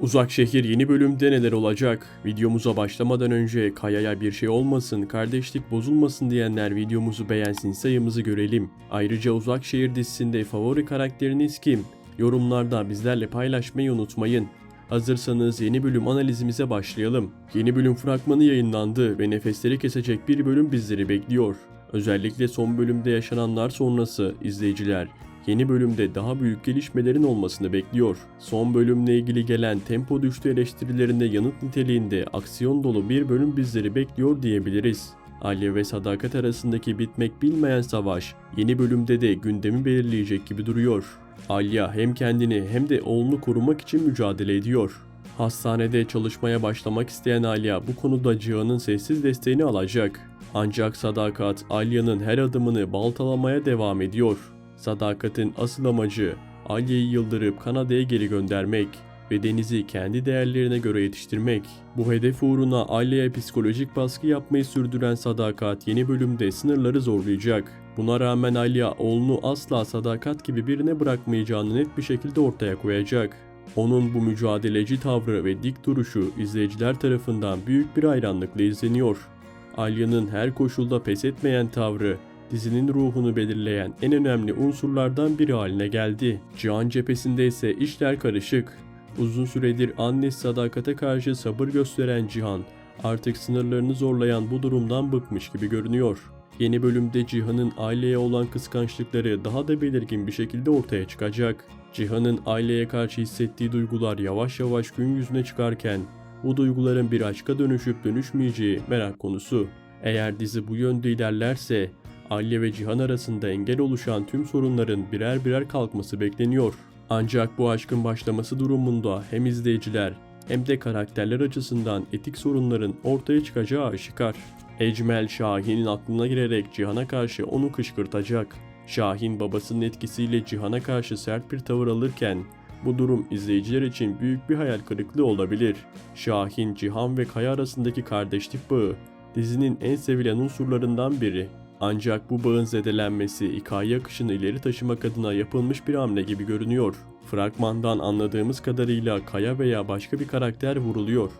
Uzak şehir yeni bölümde neler olacak? Videomuza başlamadan önce Kaya'ya bir şey olmasın, kardeşlik bozulmasın diyenler videomuzu beğensin sayımızı görelim. Ayrıca Uzak Şehir dizisinde favori karakteriniz kim? Yorumlarda bizlerle paylaşmayı unutmayın. Hazırsanız yeni bölüm analizimize başlayalım. Yeni bölüm fragmanı yayınlandı ve nefesleri kesecek bir bölüm bizleri bekliyor. Özellikle son bölümde yaşananlar sonrası izleyiciler yeni bölümde daha büyük gelişmelerin olmasını bekliyor. Son bölümle ilgili gelen tempo düştü eleştirilerine yanıt niteliğinde aksiyon dolu bir bölüm bizleri bekliyor diyebiliriz. Alya ve Sadakat arasındaki bitmek bilmeyen savaş yeni bölümde de gündemi belirleyecek gibi duruyor. Alya hem kendini hem de oğlunu korumak için mücadele ediyor. Hastanede çalışmaya başlamak isteyen Alya bu konuda Cihan'ın sessiz desteğini alacak. Ancak Sadakat Alya'nın her adımını baltalamaya devam ediyor. Sadakat'in asıl amacı Alya'yı yıldırıp Kanada'ya geri göndermek ve Deniz'i kendi değerlerine göre yetiştirmek. Bu hedef uğruna Alya'ya psikolojik baskı yapmayı sürdüren Sadakat yeni bölümde sınırları zorlayacak. Buna rağmen Alya oğlunu asla Sadakat gibi birine bırakmayacağını net bir şekilde ortaya koyacak. Onun bu mücadeleci tavrı ve dik duruşu izleyiciler tarafından büyük bir hayranlıkla izleniyor. Alya'nın her koşulda pes etmeyen tavrı dizinin ruhunu belirleyen en önemli unsurlardan biri haline geldi. Cihan cephesinde ise işler karışık. Uzun süredir annesi sadakate karşı sabır gösteren Cihan artık sınırlarını zorlayan bu durumdan bıkmış gibi görünüyor. Yeni bölümde Cihan'ın aileye olan kıskançlıkları daha da belirgin bir şekilde ortaya çıkacak. Cihan'ın aileye karşı hissettiği duygular yavaş yavaş gün yüzüne çıkarken bu duyguların bir aşka dönüşüp dönüşmeyeceği merak konusu. Eğer dizi bu yönde ilerlerse Alya ve Cihan arasında engel oluşan tüm sorunların birer birer kalkması bekleniyor. Ancak bu aşkın başlaması durumunda hem izleyiciler hem de karakterler açısından etik sorunların ortaya çıkacağı aşikar. Ecmel Şahin'in aklına girerek Cihan'a karşı onu kışkırtacak. Şahin babasının etkisiyle Cihan'a karşı sert bir tavır alırken bu durum izleyiciler için büyük bir hayal kırıklığı olabilir. Şahin, Cihan ve Kaya arasındaki kardeşlik bağı dizinin en sevilen unsurlarından biri. Ancak bu bağın zedelenmesi hikaye akışını ileri taşımak adına yapılmış bir hamle gibi görünüyor. Fragmandan anladığımız kadarıyla Kaya veya başka bir karakter vuruluyor.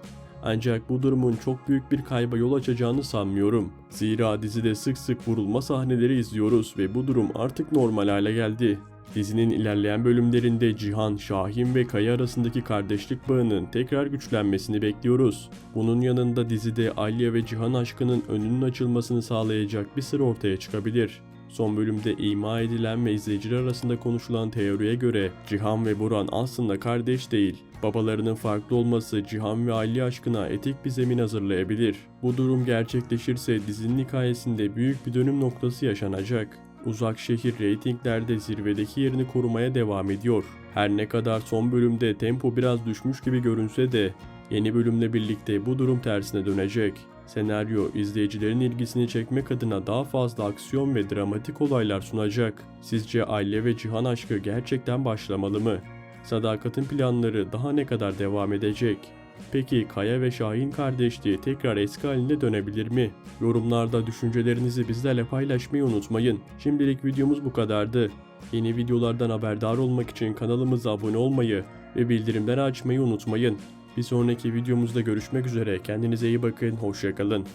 Ancak bu durumun çok büyük bir kayba yol açacağını sanmıyorum. Zira dizide sık sık vurulma sahneleri izliyoruz ve bu durum artık normal hale geldi. Dizinin ilerleyen bölümlerinde Cihan, Şahin ve Kaya arasındaki kardeşlik bağının tekrar güçlenmesini bekliyoruz. Bunun yanında dizide Alya ve Cihan aşkının önünün açılmasını sağlayacak bir sır ortaya çıkabilir. Son bölümde ima edilen ve izleyiciler arasında konuşulan teoriye göre Cihan ve Buran aslında kardeş değil. Babalarının farklı olması Cihan ve Alya aşkına etik bir zemin hazırlayabilir. Bu durum gerçekleşirse dizinin hikayesinde büyük bir dönüm noktası yaşanacak. Uzak şehir reytinglerde zirvedeki yerini korumaya devam ediyor. Her ne kadar son bölümde tempo biraz düşmüş gibi görünse de yeni bölümle birlikte bu durum tersine dönecek. Senaryo izleyicilerin ilgisini çekmek adına daha fazla aksiyon ve dramatik olaylar sunacak. Sizce Aile ve Cihan aşkı gerçekten başlamalı mı? Sadakat'in planları daha ne kadar devam edecek? Peki Kaya ve Şahin kardeşliği tekrar eski haline dönebilir mi? Yorumlarda düşüncelerinizi bizlerle paylaşmayı unutmayın. Şimdilik videomuz bu kadardı. Yeni videolardan haberdar olmak için kanalımıza abone olmayı ve bildirimleri açmayı unutmayın. Bir sonraki videomuzda görüşmek üzere. Kendinize iyi bakın. Hoşçakalın.